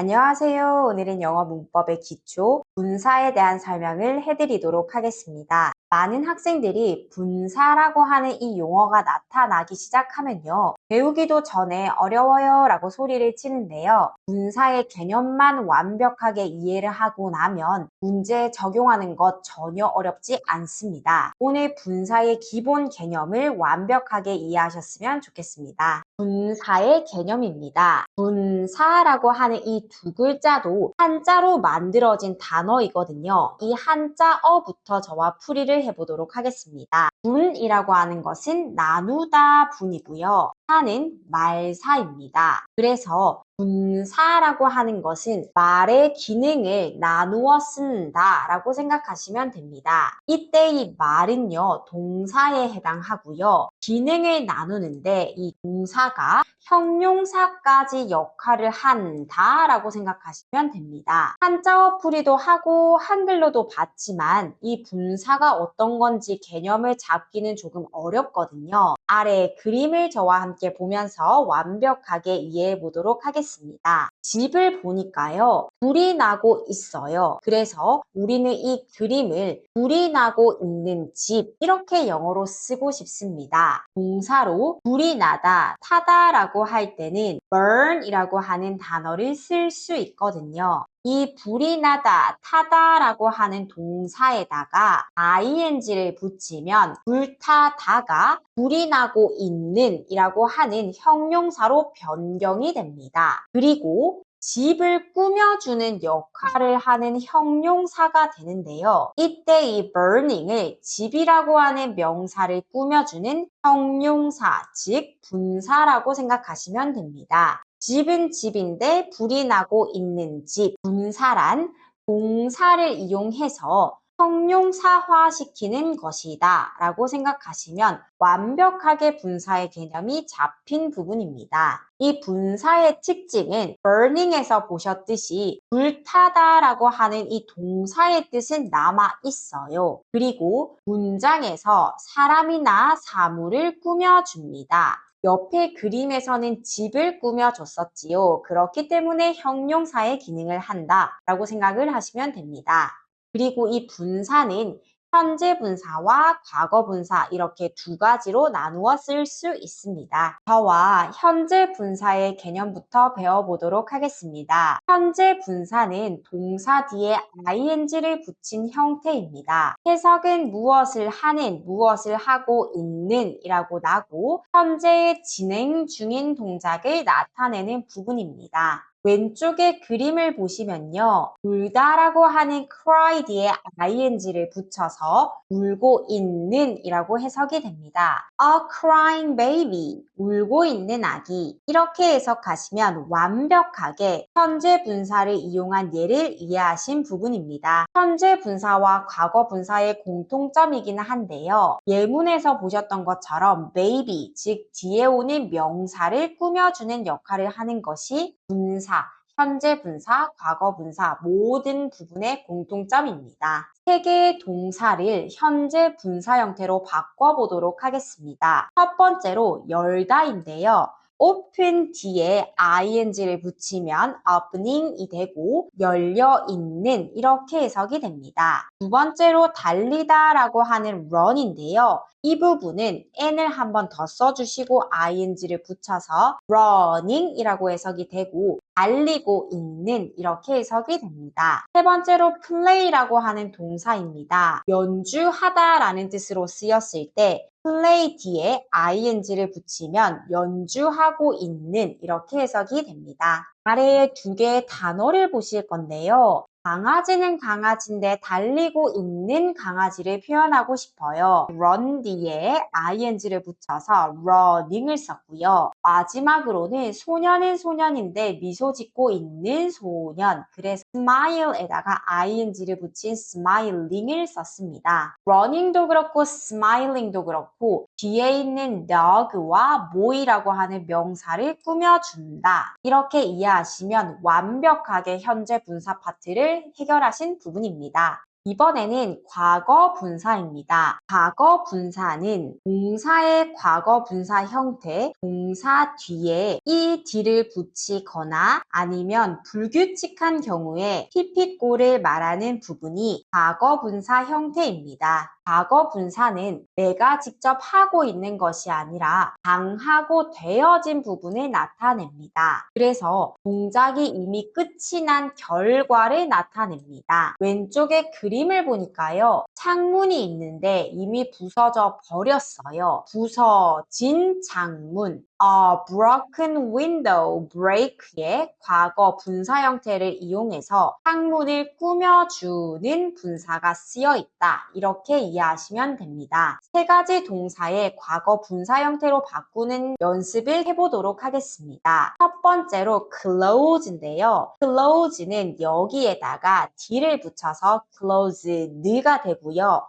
안녕하세요. 오늘은 영어 문법의 기초, 분사에 대한 설명을 해드리도록 하겠습니다. 많은 학생들이 분사라고 하는 이 용어가 나타나기 시작하면요. 배우기도 전에 어려워요 라고 소리를 치는데요. 분사의 개념만 완벽하게 이해를 하고 나면 문제에 적용하는 것 전혀 어렵지 않습니다. 오늘 분사의 기본 개념을 완벽하게 이해하셨으면 좋겠습니다. 분사의 개념입니다. 분사라고 하는 이 두 글자도 한자로 만들어진 단어이거든요. 이 한자어부터 저와 풀이를 해보도록 하겠습니다. 분이라고 하는 것은 나누다 분이고요. 사는 말사입니다. 그래서 분사라고 하는 것은 말의 기능을 나누어 쓴다 라고 생각하시면 됩니다. 이때 이 말은요, 동사에 해당하고요. 기능을 나누는데 이 동사가 형용사까지 역할을 한다 라고 생각하시면 됩니다. 한자어 풀이도 하고 한글로도 봤지만 이 분사가 어떤 건지 개념을 잡기는 조금 어렵거든요. 아래 그림을 저와 함께 보면서 완벽하게 이해해 보도록 하겠습니다. 집을 보니까요. 불이 나고 있어요. 그래서 우리는 이 그림을 불이 나고 있는 집 이렇게 영어로 쓰고 싶습니다. 동사로 불이 나다, 타다라고 할 때는 burn이라고 하는 단어를 쓸 수 있거든요. 이 불이 나다, 타다라고 하는 동사에다가 ing를 붙이면 불타다가 불이 나고 있는 이라고 하는 형용사로 변경이 됩니다. 그리고 집을 꾸며주는 역할을 하는 형용사가 되는데요. 이때 이 burning을 집이라고 하는 명사를 꾸며주는 형용사, 즉 분사라고 생각하시면 됩니다. 집은 집인데 불이 나고 있는 집, 분사란 동사를 이용해서 형용사화시키는 것이다 라고 생각하시면 완벽하게 분사의 개념이 잡힌 부분입니다. 이 분사의 특징은 burning에서 보셨듯이 불타다 라고 하는 이 동사의 뜻은 남아 있어요. 그리고 문장에서 사람이나 사물을 꾸며줍니다. 옆에 그림에서는 집을 꾸며줬었지요. 그렇기 때문에 형용사의 기능을 한다 라고 생각을 하시면 됩니다. 그리고 이 분사는 현재 분사와 과거 분사 이렇게 두 가지로 나누어 쓸 수 있습니다. 저와 현재 분사의 개념부터 배워보도록 하겠습니다. 현재 분사는 동사 뒤에 ing를 붙인 형태입니다. 해석은 무엇을 하는, 무엇을 하고 있는 이라고 나고 현재의 진행 중인 동작을 나타내는 부분입니다. 왼쪽에 그림을 보시면요. 울다라고 하는 cry 뒤에 ing를 붙여서 울고 있는 이라고 해석이 됩니다. A crying baby, 울고 있는 아기. 이렇게 해석하시면 완벽하게 현재 분사를 이용한 예를 이해하신 부분입니다. 현재 분사와 과거 분사의 공통점이기는 한데요. 예문에서 보셨던 것처럼 baby, 즉 뒤에 오는 명사를 꾸며주는 역할을 하는 것이 분사, 현재 분사, 과거 분사 모든 부분의 공통점입니다. 세 개의 동사를 현재 분사 형태로 바꿔보도록 하겠습니다. 첫 번째로 열다인데요. open 뒤에 ing를 붙이면 opening이 되고 열려 있는 이렇게 해석이 됩니다. 두 번째로 달리다 라고 하는 run인데요. 이 부분은 n을 한 번 더 써주시고 ing를 붙여서 running 이라고 해석이 되고 달리고 있는 이렇게 해석이 됩니다. 세 번째로 play라고 하는 동사입니다. 연주하다 라는 뜻으로 쓰였을 때 play 뒤에 ing를 붙이면 연주하고 있는 이렇게 해석이 됩니다. 아래에 두 개의 단어를 보실 건데요. 강아지는 강아지인데 달리고 있는 강아지를 표현하고 싶어요. run 뒤에 ing를 붙여서 running을 썼고요. 마지막으로는 소년은 소년인데 미소 짓고 있는 소년. 그래서 smile에다가 ing를 붙인 smiling을 썼습니다. running도 그렇고 smiling도 그렇고 뒤에 있는 dog와 boy라고 하는 명사를 꾸며준다. 이렇게 이해하시면 완벽하게 현재 분사 파트를 해결하신 부분입니다. 이번에는 과거 분사입니다. 과거 분사는 동사의 과거 분사 형태, 동사 뒤에 ed를 붙이거나 아니면 불규칙한 경우에 pp꼴을 말하는 부분이 과거 분사 형태입니다. 과거 분사는 내가 직접 하고 있는 것이 아니라 당하고 되어진 부분을 나타냅니다. 그래서 동작이 이미 끝이 난 결과를 나타냅니다. 왼쪽에 그 림을 보니까요. 창문이 있는데 이미 부서져 버렸어요. 부서진 창문. A broken window break의 과거 분사 형태를 이용해서 창문을 꾸며주는 분사가 쓰여 있다. 이렇게 이해하시면 됩니다. 세 가지 동사의 과거 분사 형태로 바꾸는 연습을 해보도록 하겠습니다. 첫 번째로 close인데요. close는 여기에다가 d를 붙여서 closed가 되고요.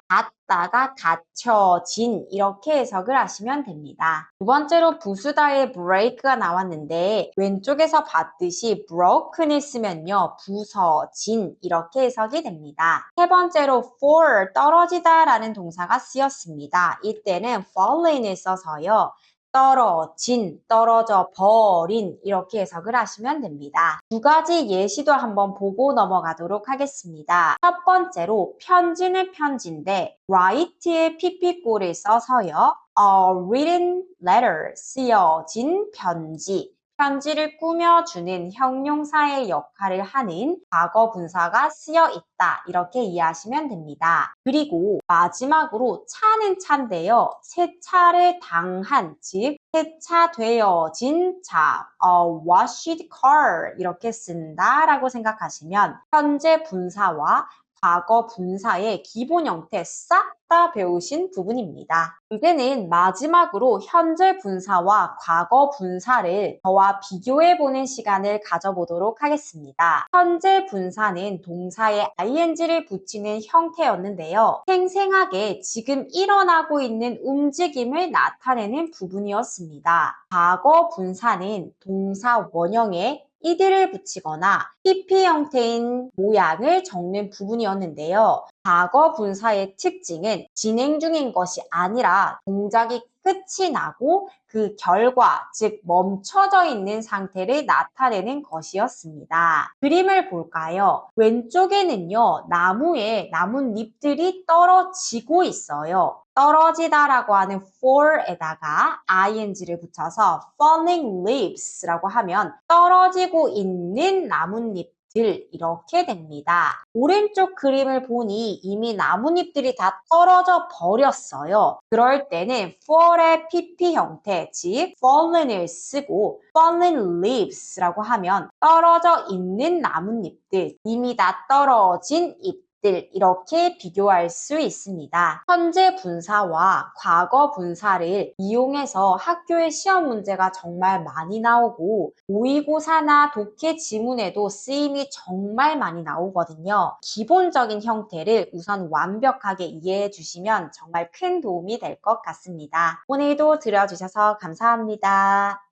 닫다가 닫혀진 이렇게 해석을 하시면 됩니다. 두 번째로 부수다의 break가 나왔는데 왼쪽에서 봤듯이 broken을 쓰면요. 부서진 이렇게 해석이 됩니다. 세 번째로 fall 떨어지다 라는 동사가 쓰였습니다. 이때는 fallen을 써서요. 떨어진, 떨어져 버린 이렇게 해석을 하시면 됩니다. 두 가지 예시도 한번 보고 넘어가도록 하겠습니다. 첫 번째로 편지는 편지인데 write의 pp꼴을 써서요. A written letter, 쓰여진 편지. 편지를 꾸며주는 형용사의 역할을 하는 과거 분사가 쓰여 있다. 이렇게 이해하시면 됩니다. 그리고 마지막으로 차는 차인데요. 세차를 당한, 즉 세차되어진 차, a washed car 이렇게 쓴다라고 생각하시면 현재 분사와 과거 분사의 기본 형태 싹 다 배우신 부분입니다. 이제는 마지막으로 현재 분사와 과거 분사를 저와 비교해보는 시간을 가져보도록 하겠습니다. 현재 분사는 동사에 ing를 붙이는 형태였는데요. 생생하게 지금 일어나고 있는 움직임을 나타내는 부분이었습니다. 과거 분사는 동사 원형에 이들을 붙이거나 PP 형태인 모양을 적는 부분이었는데요. 과거 분사의 특징은 진행 중인 것이 아니라 동작이 끝이 나고 그 결과, 즉 멈춰져 있는 상태를 나타내는 것이었습니다. 그림을 볼까요? 왼쪽에는요, 나무에 나뭇잎들이 떨어지고 있어요. 떨어지다라고 하는 fall에다가 ing를 붙여서 falling leaves라고 하면 떨어지고 있는 나뭇잎 들 이렇게 됩니다. 오른쪽 그림을 보니 이미 나뭇잎들이 다 떨어져 버렸어요. 그럴 때는 fall의 pp 형태, 즉 fallen을 쓰고 fallen leaves라고 하면 떨어져 있는 나뭇잎들, 이미 다 떨어진 잎 들 이렇게 비교할 수 있습니다. 현재 분사와 과거 분사를 이용해서 학교의 시험 문제가 정말 많이 나오고 모의고사나 독해 지문에도 쓰임이 정말 많이 나오거든요. 기본적인 형태를 우선 완벽하게 이해해 주시면 정말 큰 도움이 될 것 같습니다. 오늘도 들어주셔서 감사합니다.